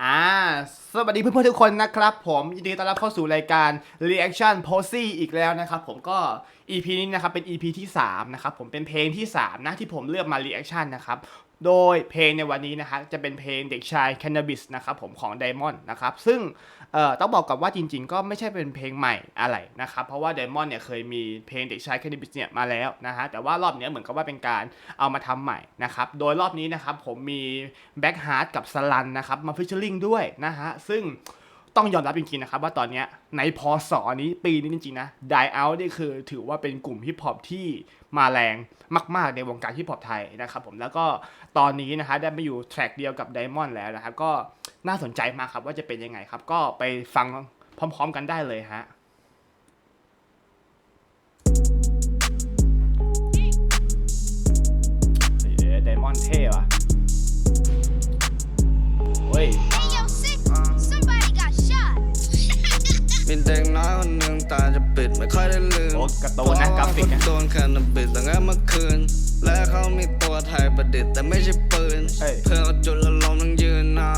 อ่าสวัสดีเพื่อนๆทุกคนนะครับผมยินดีต้อนรับเข้าสู่รายการ Reaction p o s y อีกแล้วนะครับผมก็ EP นี้นะครับเป็น EP ที่ 3 นะครับผมเป็นเพลงที่ 3 นะที่ผมเลือกมา Reaction นะครับโดยเพลงในวันนี้นะครับจะเป็นเพลงเด็กชาย Cannabis นะครับผมของ Diamond นะครับซึ่งต้องบอกกับว่าจริงๆ ก็ไม่ใช่เป็นเพลงใหม่อะไรนะครับเพราะว่า Diamond เนี่ยเคยมีเพลงเด็กชาย Cannabis เนี่ยมาแล้วนะฮะแต่ว่ารอบนี้เหมือนกับว่าเป็นการเอามาทำใหม่นะครับโดยรอบนี้นะครับผมมีแบ็คฮาร์ดกับสลันนะครับมาฟิชเชอร์ลิงด้วยนะฮะซึ่งต้องยอมรับจริงๆนะครับว่าตอนนี้ในพศนี้ปีนี้จริงๆนะ Die Out นี่คือถือว่าเป็นกลุ่มฮิปฮอปที่มาแรงมาก ๆ ในวงการฮิปฮอปไทยนะครับผมแล้วก็ตอนนี้นะฮะได้มาอยู่แทร็กเดียวกับ Diamond แล้วนะครับก็น่าสนใจมากครับว่าจะเป็นยังไงครับ ก็ไปฟังพร้อม ๆ กันได้เลยฮะไดมอนด์เท่ว่ะเฮ้ย ปิดไม่ค่อยได้ลืมโอ้การ์ตูนนะกราฟิกนะเพาะว่าเขาโดนแคนาบิสตั้งแต่เมื่อคืน และเขามีตัวไทยประดิษฐ์แต่ไม่ใช่ปืน เฮ้ย เพื่อนเขาจุดละลมต้องยืนหน้า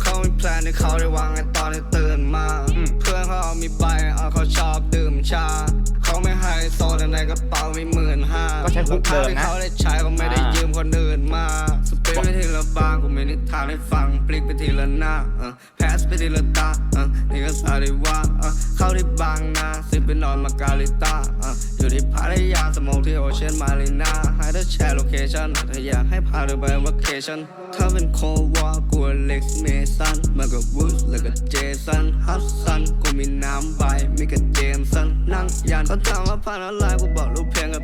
เขามีแพลนที่เขาได้วางไว้ตอนที่ตื่นมาอืมเพื่อนเขาเอามีใบเอาเขาชอบดื่มชา เขาไม่ให้โซแต่ในกระเป๋ามีหมื่นห้าก็ใช้คุกเดิมนะ ที่เขาได้ใช้เขาไม่ได้อ่ายืยืมคนอื่นมา นิทานให้ฟังพลิกไปทีละหน้าแพสไปทีละตาเนี่ก็สาดีว่าเออเข้าที่บางนาสิไปนอนมาการิตาอยู่ที่พัทยาสมองที่โอเชียนมารีนาให้เธอแชร์โลเคชั่นถ้าอยากให้พาเธอไปวัคเคชั่นถ้าเป็นโควากูเล็กเมสันมากับวูดแล้วก็เจสันฮัสซันกูมีน้ำใบมีกับเจมสันนั่งยันเขาถามว่าผ่านอะไรกูบอกรูปเพียงกับ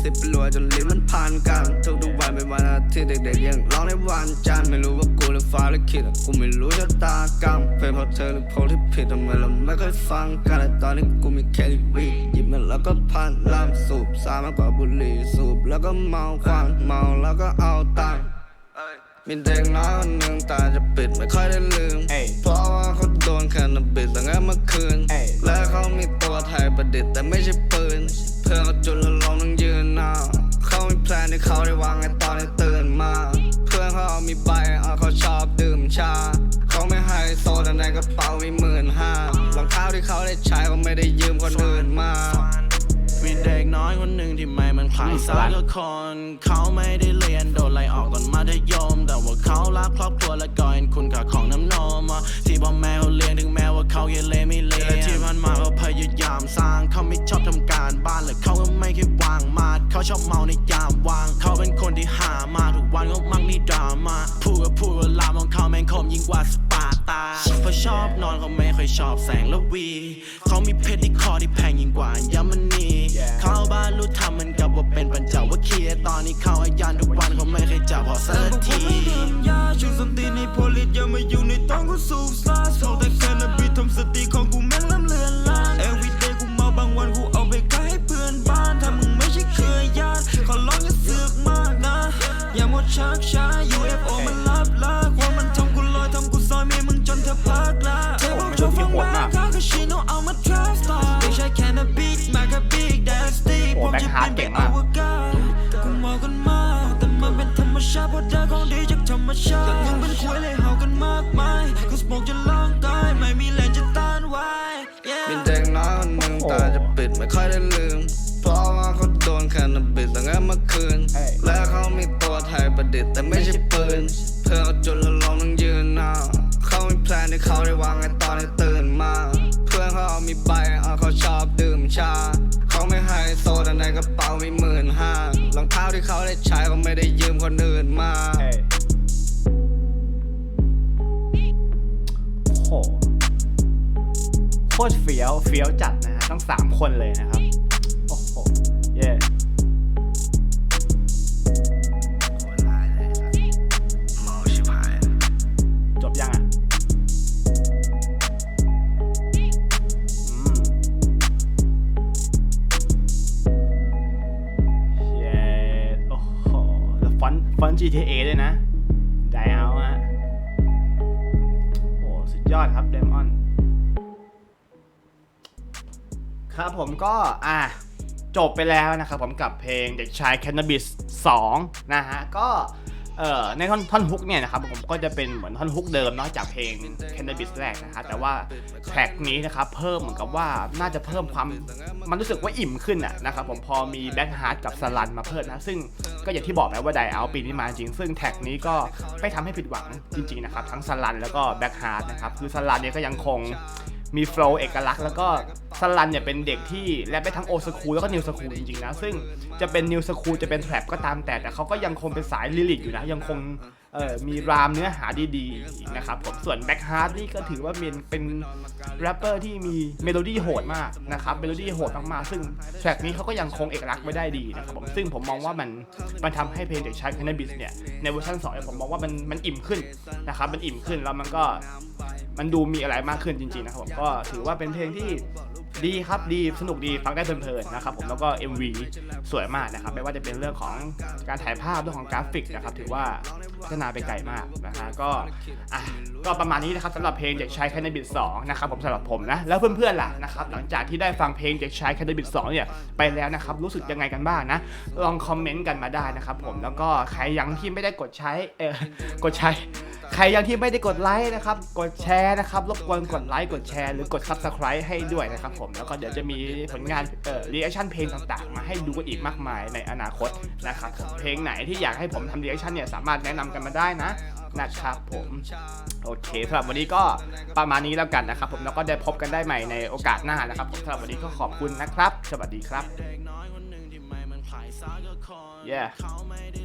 สิบไปรัวจนลิ้นมันผ่านกันทุกทุกๆวันเป็นวันอาทิตย์เด็กๆยังร้องในวันจันทร์ไม่รู้ว่ากูหรือฟ้าหรือคิดอะกูไม่รู้ชะตากรรมเป็นเพราะเธอหรือเพราะที่ผิดทำไมเราไม่เคยฟังกันแต่ตอนนี้กูมีแค่วีหยิบมันแล้วก็พันลามสูบสามากกว่าบุหรี่สูบแล้วก็เมาควันเมาแล้วก็เอาตังค์มีเด็กน้อยคนหนึ่งตาจะปิดไม่ค่อยได้ลืมเอ้ยเพราะว่าเขาโดนแคนาบิสตั้งแต่เมื่อคืนเอ้ยและเขามีตัวไทยประดิษฐ์แต่ไม่ใช่ปืน เพื่อนเขาจุดล เขาได้วางไว้ตอนที่ตื่นมา เพื่อนเขาเอามีใบเอาเขาชอบดื่มชา เขาไม่ให้โซแต่ในกระเป๋ามีหมื่นห้ารองเท้าที่เขาได้ใช้เขาไม่ได้ยืมคนอื่นมามีเด็กน้อยคนหนึ่งที่ไม่มันใครสักคน เขาไม่ได้เรียนโดนไล่ออกตอนมัธยม แต่ว่าเขารักครอบครัวและก็เห็นคุณค่าของน้ำนมอะที่พ่อแม่เขาเลี้ยงถึงแม้ว่าเขาเกเรไม่เรียนและที่ผ่านมาเขาพยายามสร้างเขาไม่ชอบทำการบ้านและเขาก็ เขาชอบเมาในยามว่าง เขาเป็นคนที่หามาทุกวันเขามักมีดราม่าพูดก็พูดว่าลามของเขาแม่งคมยิ่งกว่าสปาร์ตาเพราะชอบนอนเขาไม่ค่อยชอบแสงและวี เขามีเพชรที่คอที่แพงยิ่งกว่ายามณี เข้าบ้านรู้ทำมันกับว่าเป็นปัญจวัคคีย์ตอนนี้เข้าอาญานทุก งจะต้านไว้ yeah มีเด็กน้อยคนหนึ่งตาจะปิดไม่ค่อยได้ลืม เพราะว่าเขาโดนแคนาบิสตั้งแต่เมื่อคืนเอ้ยและเขามีตัวไทยประดิษฐ์แต่ไม่ใช่ปืน เพื่อนเขาจุดละลมต้องยืนหน้าเขามีแพลนที่เขาได้วางไว้ตอนที่ตื่นมา เพื่อนเขาเอามีใบเอาเขาชอบดื่มชา เขาไม่ให้โซแต่ในกระเป๋ามีหมื่นห้ารองเท้าที่เขาได้ใช้เขาไม่ได้ยืมคนอื่นมาโอ้โหโคตรเฟี้ยวเฟี้ยวจัดนะฮะทั้งสามคนเลยนะครับ GTA ด้วยนะได้เอาฮะโอ้สุดยอดครับเดมอนครับผมก็อะจบไปแล้วนะครับผมกับเพลงเด็กชายแคนนาบิส 2 นะฮะ ก็ เอ่อในท่อนท่อนฮุกเนี่ยนะครับผมก็จะเป็นเหมือนท่อนฮุกเดิมเนาะจากเพลง Cannabis แรกนะครับแต่ว่าแทร็กนี้นะครับเพิ่มเหมือนกับว่าน่าจะเพิ่มความมันรู้สึกว่าอิ่มขึ้นอะนะครับผมพอมีแบ็คฮาร์ดกับสลันมาเพิ่มนะ ซึ่งก็อย่างที่บอกนะว่าไดเอาปีนี้มาจริง ซึ่งแท็กนี้ก็ไม่ทำให้ผิดหวังจริงๆนะครับทั้งสลันแล้วก็แบ็คฮาร์ดนะครับคือสลันเนี่ยก็ยังคง มีโฟล์เอกลักษณ์แล้วก็สลันเนี่ยเป็นเด็กที่แรปได้ทั้งโอสคูลแล้วก็นิวสคูลจริงๆนะ ซึ่งจะเป็นนิวสคูลจะเป็นแทร็ปก็ตามแต่แต่เขาก็ยังคงเป็นสายลิลิกอยู่นะ ยังคง เออมีรามเนื้อหาดีๆนะครับผมส่วนแบ็คฮาร์ดนี่ก็ถือว่าเป็นเป็นแรปเปอร์ที่มีเมโลดี้โหดมากนะครับเมโลดี้โหดมากๆซึ่งแทร็กนี้เขาก็ยังคงเอกลักษณ์ไว้ได้ดีนะครับผมซึ่งผมมองว่ามันมันทำให้เพลงเด็กชาย Cannabis เนี่ยในเวอร์ชัน2เนี่ยผมมองว่ามันมันอิ่มขึ้นนะครับมันอิ่มขึ้นแล้วมันก็มันดูมีอะไรมากขึ้นจริงๆนะครับผมก็ถือว่าเป็นเพลงที่ ดีครับดีสนุกดีฟังได้เพลินๆนะครับผมแล้วก็ MV สวยมากนะครับไม่ว่าจะเป็นเรื่องของการถ่ายภาพเรื่องของกราฟิกนะครับถือว่าพัฒนาไปไกลมากนะฮะก็อะก็ประมาณนี้นะครับสำหรับเพลงเด็กชายแคนาบิด2นะครับผมสำหรับผมนะแล้วเพื่อนๆล่ะนะครับหลังจากที่ได้ฟังเพลงเด็กชายแคนาบิด2เนี่ยไปแล้วนะครับรู้สึกยังไงกันบ้างนะ ลองคอมเมนต์กันมาได้นะครับผมแล้วก็ใครยังที่ไม่ได้กดใช้เออกดใช้ รยังที่ไม่ได้กดไลค์นะครับ กดแชร์นะครับรบกวนกดไลค์กดแชร์หรือกด Subscribe ให้ด้วยนะครับผมแล้วก็เดี๋ยวจะมีผลงานเอ่อรีแอคชั่นเพลงต่างๆ มาให้ดูกันอีกมากมายในอนาคตนะครับผมเพลงไหนที่อยากให้ผมทำรีแอคชั่นเนี่ยสามารถแนะนำกันมาได้นะนะครับผมโอเคสำหรับวันนี้ก็ประมาณนี้แล้วกันนะครับ ผมแล้วก็ได้พบกันได้ใหม่ในโอกาสหน้านะครับผมสำหรับวันนี้ก็ขอบคุณนะครับ สวัสดีครับเด็กน้อยคนหนึ่งที่ไม่เหมันใครสักคน Yeah เขาไม่ได้